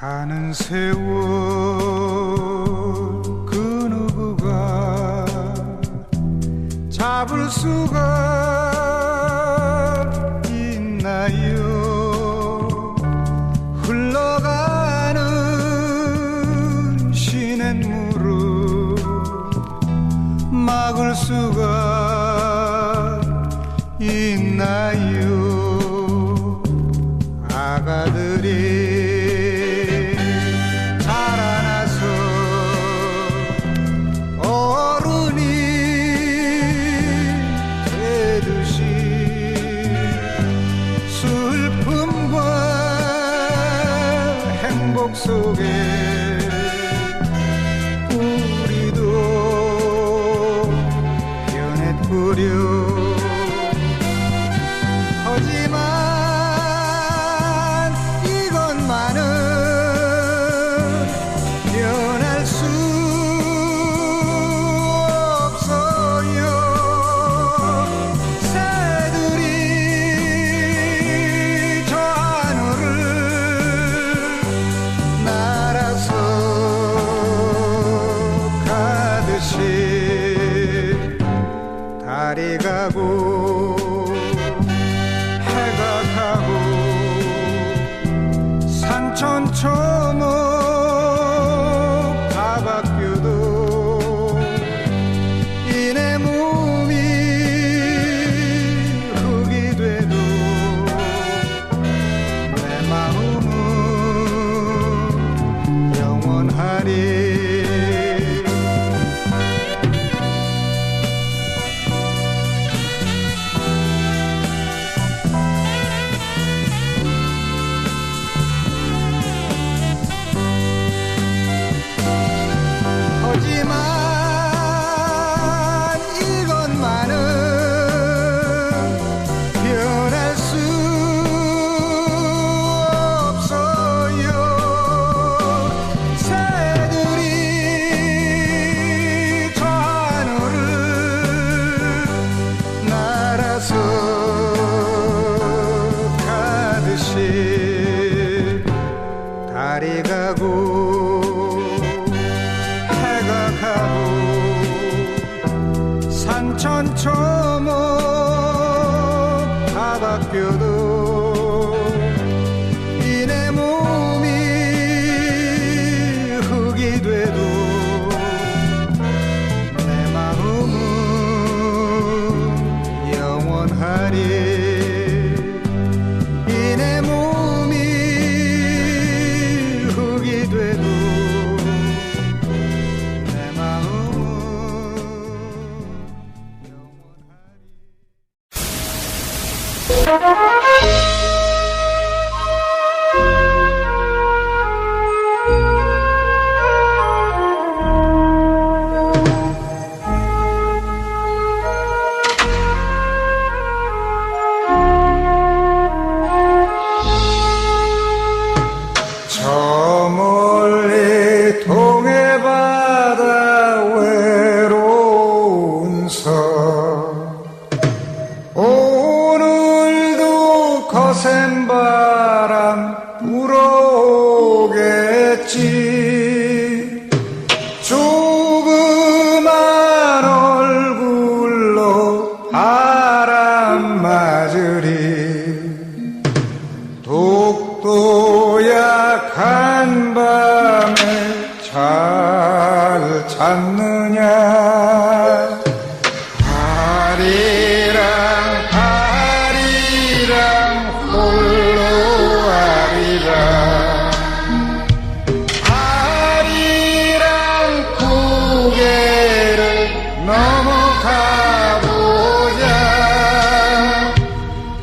지난 세월 그 누구가 잡을 수가 있나요? 흘러가는 시냇물을 막을 수가 Hare 해가 가고 산천 초목 다 바뀌어도 이 내 몸이 흙이 돼도 내 마음은 영원하리 센 바람 불어오겠지. 조그만 얼굴로 바람 맞으리. 독도 약한 밤에 잘 잤느냐. 아리 넘어가보자.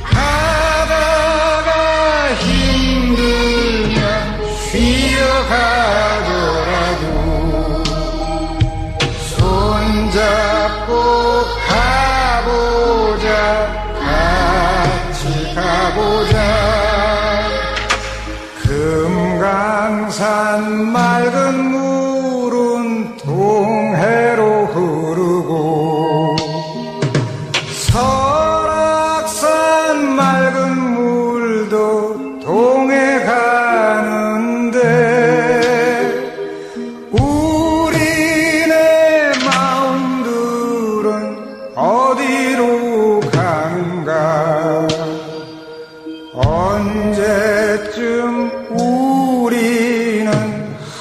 바다가 힘들면 쉬어가더라도 손잡고 가보자. 같이 가보자.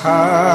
high.